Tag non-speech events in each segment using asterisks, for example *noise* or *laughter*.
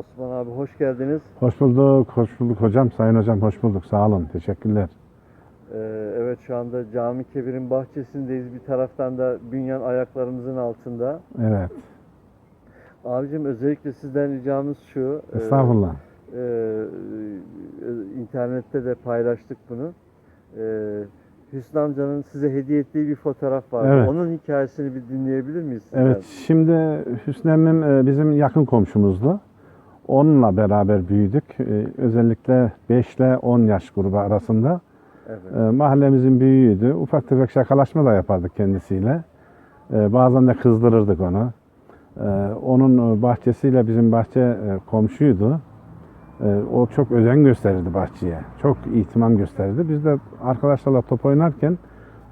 Osman abi hoş geldiniz. Hoş bulduk, hoş bulduk hocam. Sayın hocam hoş bulduk. Sağ olun. Teşekkürler. Ee, evet şu anda Cami Kebir'in bahçesindeyiz. Bir taraftan da bünyan ayaklarımızın altında. Evet. Abicim özellikle sizden ricamız şu. e, Estağfurullah. e, e, internette de paylaştık bunu. E, Hüsnü amcanın size hediye ettiği bir fotoğraf var. Evet. Onun hikayesini bir dinleyebilir miyiz sizden? Evet, şimdi Hüsnü emmim bizim yakın komşumuzdu. Onunla beraber büyüdük. E, Özellikle 5 ile 10 yaş grubu arasında. Evet. E, Mahallemizin büyüğüydü. Ufak tefek şakalaşma da yapardık kendisiyle. E, Bazen de kızdırırdık onu. E, Onun bahçesiyle bizim bahçe e, komşuydu. E, O çok özen gösterirdi bahçeye. Çok ihtimam gösterirdi. Biz de arkadaşlarla top oynarken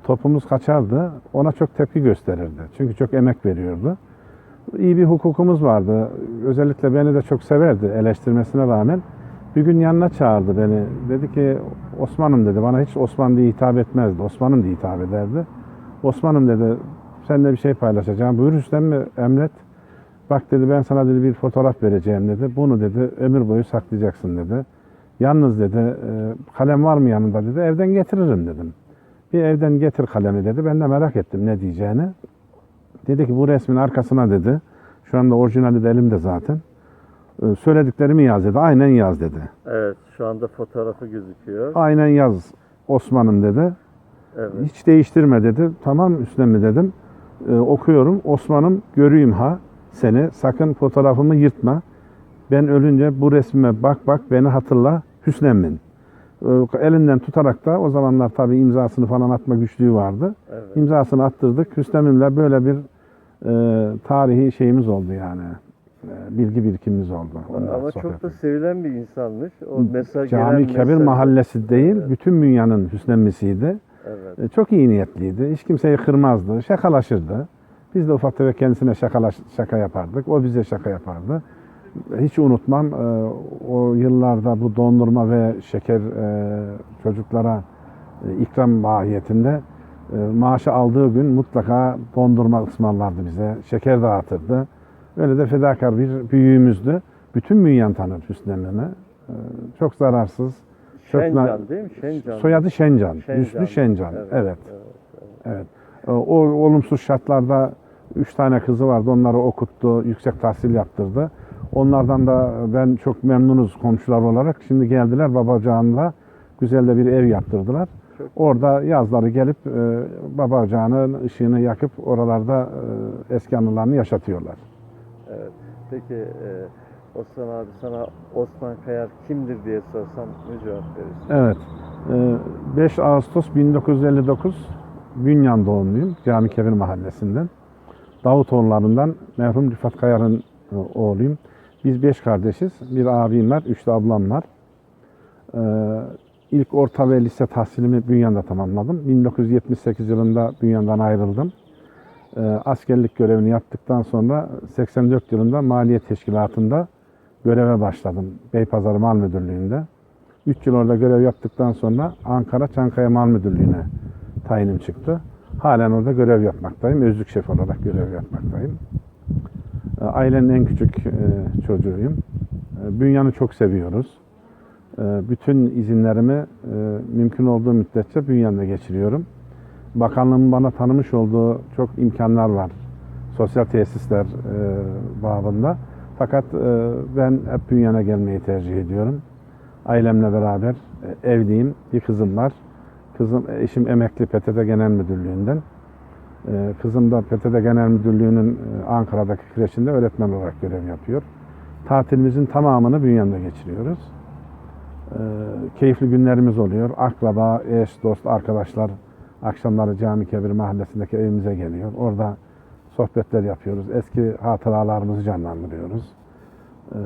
topumuz kaçardı. Ona çok tepki gösterirdi. Çünkü çok emek veriyordu. İyi bir hukukumuz vardı. Özellikle beni de çok severdi eleştirmesine rağmen. Bir gün yanına çağırdı beni. Dedi ki Osman'ım dedi. Bana hiç Osman diye hitap etmezdi. Osman'ım diye hitap ederdi. Osman'ım dedi. Seninle bir şey paylaşacağım. Buyur mi? Emret. Bak dedi ben sana dedi bir fotoğraf vereceğim dedi. Bunu dedi ömür boyu saklayacaksın dedi. Yalnız dedi e, kalem var mı yanında dedi. Evden getiririm dedim. Bir evden getir kalemi dedi. Ben de merak ettim ne diyeceğini. Dedi ki bu resmin arkasına dedi. Şu anda orijinali de elimde zaten. E, Söylediklerimi yaz dedi. Aynen yaz dedi. Evet şu anda fotoğrafı gözüküyor. Aynen yaz Osman'ım dedi. Evet. Hiç değiştirme dedi. Tamam Hüsnem mi dedim. E, okuyorum. Osman'ım göreyim ha seni. Sakın fotoğrafımı yırtma. Ben ölünce bu resmime bak bak beni hatırla Hüsnem'in. E, elinden tutarak da o zamanlar tabii imzasını falan atma güçlüğü vardı. Evet. İmzasını attırdık. Hüsnem'imle böyle bir e, tarihi şeyimiz oldu yani. E, bilgi birikimimiz oldu. Ondan Ama sohbet çok da sevilen bir insanmış. O mesaj Cami Kebir mesaj- mahallesi değil, Evet. bütün dünyanın Hüsnemmisiydi. Evet. E, Çok iyi niyetliydi. Hiç kimseyi kırmazdı. Şakalaşırdı. Biz de ufak tefek kendisine şakalaş, şaka yapardık. O bize şaka yapardı. Hiç unutmam e, o yıllarda bu dondurma ve şeker e, çocuklara e, ikram mahiyetinde maaşı aldığı gün mutlaka dondurma ısmarlardı bize. Şeker dağıtırdı. Öyle de fedakar bir büyüğümüzdü. Bütün bünyen tanır Hüsnü Emre'mi. E, Çok zararsız. çok Şencan değil mi? Şencan. Soyadı Şencan. Şencan. Hüsnü Şencan. Evet, evet. evet. Evet. O olumsuz şartlarda üç tane kızı vardı. Onları okuttu, yüksek tahsil yaptırdı. Onlardan da ben çok memnunuz komşular olarak. Şimdi geldiler babacığınla güzel de bir ev yaptırdılar. Çok- Orada yazları gelip e, babacığının ışığını yakıp oralarda e, eski anılarını yaşatıyorlar. Evet. Peki e, Osman abi sana Osman Kayar kimdir diye sorsam ne cevap verirsin? Evet. E, 5 Ağustos 1959 Bünyan doğumluyum. Cami Kebir Mahallesi'nden. Davutoğullarından merhum Rıfat Kayar'ın e, oğluyum. Biz beş kardeşiz. Bir abim var, üç de ablam var. Ee, ilk orta ve lise tahsilimi Bünyan'da tamamladım. 1978 yılında Bünyan'dan ayrıldım. Ee, askerlik görevini yaptıktan sonra 84 yılında Maliye Teşkilatı'nda göreve başladım. Beypazarı Mal Müdürlüğü'nde. 3 yıl orada görev yaptıktan sonra Ankara Çankaya Mal Müdürlüğü'ne tayinim çıktı. Halen orada görev yapmaktayım. Özlük şef olarak görev yapmaktayım. E, Ailenin en küçük e, çocuğuyum. E, Bünyan'ı çok seviyoruz. Bütün izinlerimi mümkün olduğu müddetçe Bünyan'da geçiriyorum. Bakanlığın bana tanımış olduğu çok imkanlar var. Sosyal tesisler babında. Fakat ben hep Bünyan'a gelmeyi tercih ediyorum. Ailemle beraber evliyim. Bir kızım var. Kızım, eşim emekli PTT Genel Müdürlüğü'nden. Ee, Kızım da PTT Genel Müdürlüğü'nün e, Ankara'daki kreşinde öğretmen olarak görev yapıyor. Tatilimizin tamamını Bünyan'da geçiriyoruz. Ee, Keyifli günlerimiz oluyor. Akraba, eş, dost, arkadaşlar akşamları Cami Kebir mahallesindeki evimize geliyor. Orada sohbetler yapıyoruz. Eski hatıralarımızı canlandırıyoruz. Ee,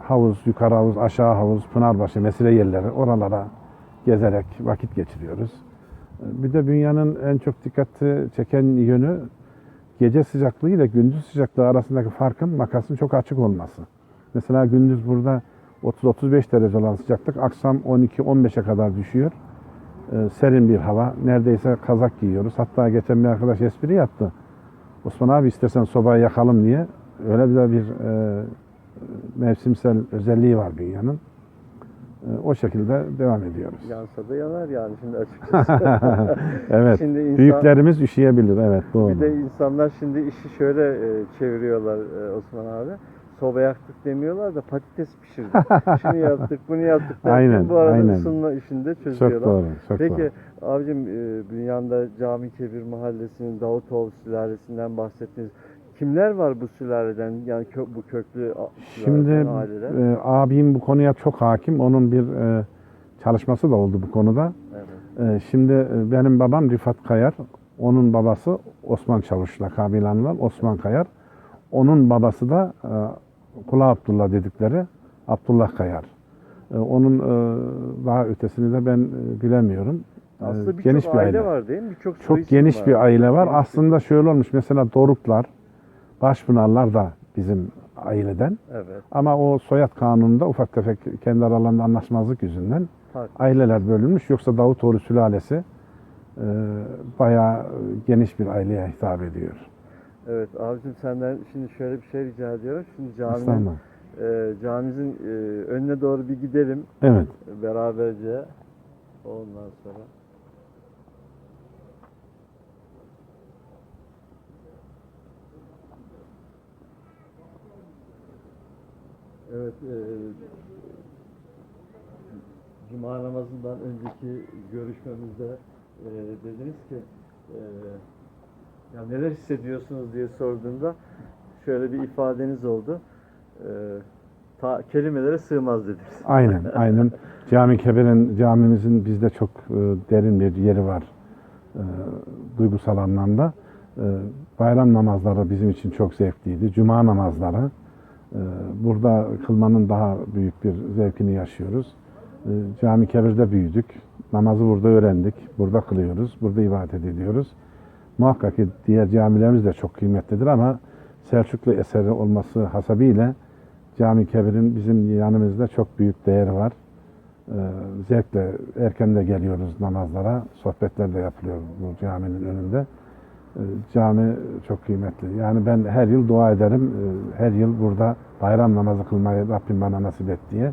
Havuz, yukarı havuz, aşağı havuz, Pınarbaşı, mesire yerleri oralara gezerek vakit geçiriyoruz. Bir de dünyanın en çok dikkati çeken yönü gece sıcaklığı ile gündüz sıcaklığı arasındaki farkın makasın çok açık olması. Mesela gündüz burada 30-35 derece olan sıcaklık akşam 12-15'e kadar düşüyor. Ee, serin bir hava. Neredeyse kazak giyiyoruz. Hatta geçen bir arkadaş espri yaptı. Osman abi istersen sobayı yakalım diye. Öyle güzel bir e, mevsimsel özelliği var dünyanın. O şekilde devam ediyoruz. Yansa da yanar yani şimdi *laughs* açıkçası. *laughs* evet. Şimdi insan- Büyüklerimiz üşüyebilir. Evet doğru. Bir de insanlar şimdi işi şöyle e, çeviriyorlar e, Osman abi. Soba yaktık demiyorlar da patates pişirdik. *laughs* Şunu yaptık, bunu yaptık derken Aynen, bu arada aynen. ısınma işinde çok çözüyorlar. doğru. Çok Peki doğru. abicim e, Bünyan'da Cami Kebir Mahallesi'nin Davutoğlu sülalesinden bahsettiniz. Kimler var bu sülaleden? Yani kö- bu köklü Şimdi e, abim bu konuya çok hakim. Onun bir e, çalışması da oldu bu konuda. Evet. E, şimdi e, benim babam Rifat Kayar. Onun babası Osman Çavuş lakabıyla anılan Osman Kayar. Onun babası da e, Kula Abdullah dedikleri Abdullah Kayar. E, onun e, daha ötesini de ben e, bilemiyorum. E, Aslında birçok aile, var değil mi? Birçok Çok geniş var. bir aile var. Geniş bir- Aslında şöyle olmuş. Mesela Doruklar, Başpınarlar da bizim aileden. Evet. Ama o soyad kanununda ufak tefek kendi aralarında anlaşmazlık yüzünden Farklı. aileler bölünmüş. Yoksa Davutoğlu sülalesi e, bayağı geniş bir aileye hitap ediyor. Evet abicim senden şimdi şöyle bir şey rica ediyorum. Şimdi caminin, e, camimizin e, önüne doğru bir gidelim Evet. beraberce. Ondan sonra. Evet, e, Cuma namazından önceki görüşmemizde e, dediniz ki e, ya neler hissediyorsunuz diye sorduğumda şöyle bir ifadeniz oldu. E, ta, kelimelere sığmaz dediniz. Aynen, *laughs* aynen. Cami Kebir'in, camimizin bizde çok e, derin bir yeri var e, duygusal anlamda. E, bayram namazları bizim için çok zevkliydi. Cuma namazları. E, burada kılmanın daha büyük bir zevkini yaşıyoruz. E, Cami Kebir'de büyüdük. Namazı burada öğrendik. Burada kılıyoruz. Burada ibadet ediyoruz. Muhakkak ki diğer camilerimiz de çok kıymetlidir ama Selçuklu eseri olması hasebiyle Cami Kebir'in bizim yanımızda çok büyük değeri var. Ee, zevkle erken de geliyoruz namazlara. Sohbetler de yapılıyor bu caminin önünde. Ee, cami çok kıymetli. Yani ben her yıl dua ederim. Ee, her yıl burada bayram namazı kılmayı Rabbim bana nasip et diye.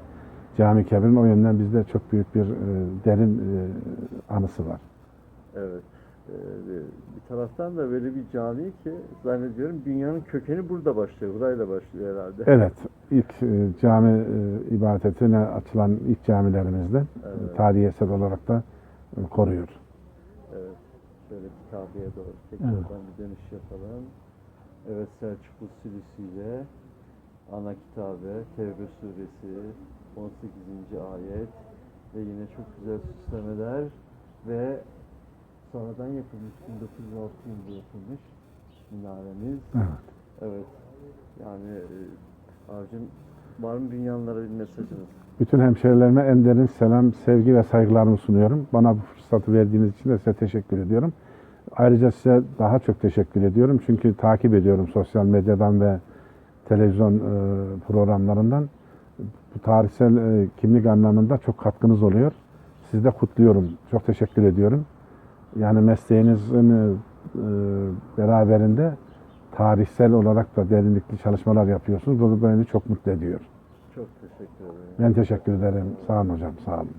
Cami Kebir'in o yönden bizde çok büyük bir e, derin e, anısı var. Evet. Ee, bir taraftan da böyle bir cami ki zannediyorum dünyanın kökeni burada başlıyor. Burayla başlıyor herhalde. Evet, ilk e, cami ibadetine açılan ilk camilerimizden Evet. tarihi eser olarak da koruyor. Evet. Kitabeye doğru tekrardan bir dönüş yapalım. Evet Selçuklu Sülüsü'yle ana kitabı Tevbe suresi 18. ayet ve yine çok güzel süslemeler ve sonradan yapılmış 1906 yılında yapılmış minaremiz. Evet. Evet. Yani e, abicim var mı dünyalara bir mesajınız? Bütün hemşerilerime en derin selam, sevgi ve saygılarımı sunuyorum. Bana bu fırsatı verdiğiniz için de size teşekkür ediyorum. Ayrıca size daha çok teşekkür ediyorum. Çünkü takip ediyorum sosyal medyadan ve televizyon e, programlarından. Bu tarihsel e, kimlik anlamında çok katkınız oluyor. Sizi de kutluyorum. Çok teşekkür ediyorum. Yani mesleğinizin e, beraberinde tarihsel olarak da derinlikli çalışmalar yapıyorsunuz. Bu beni çok mutlu ediyor. Çok teşekkür ederim. Ben teşekkür ederim. Sağ olun hocam. Sağ olun.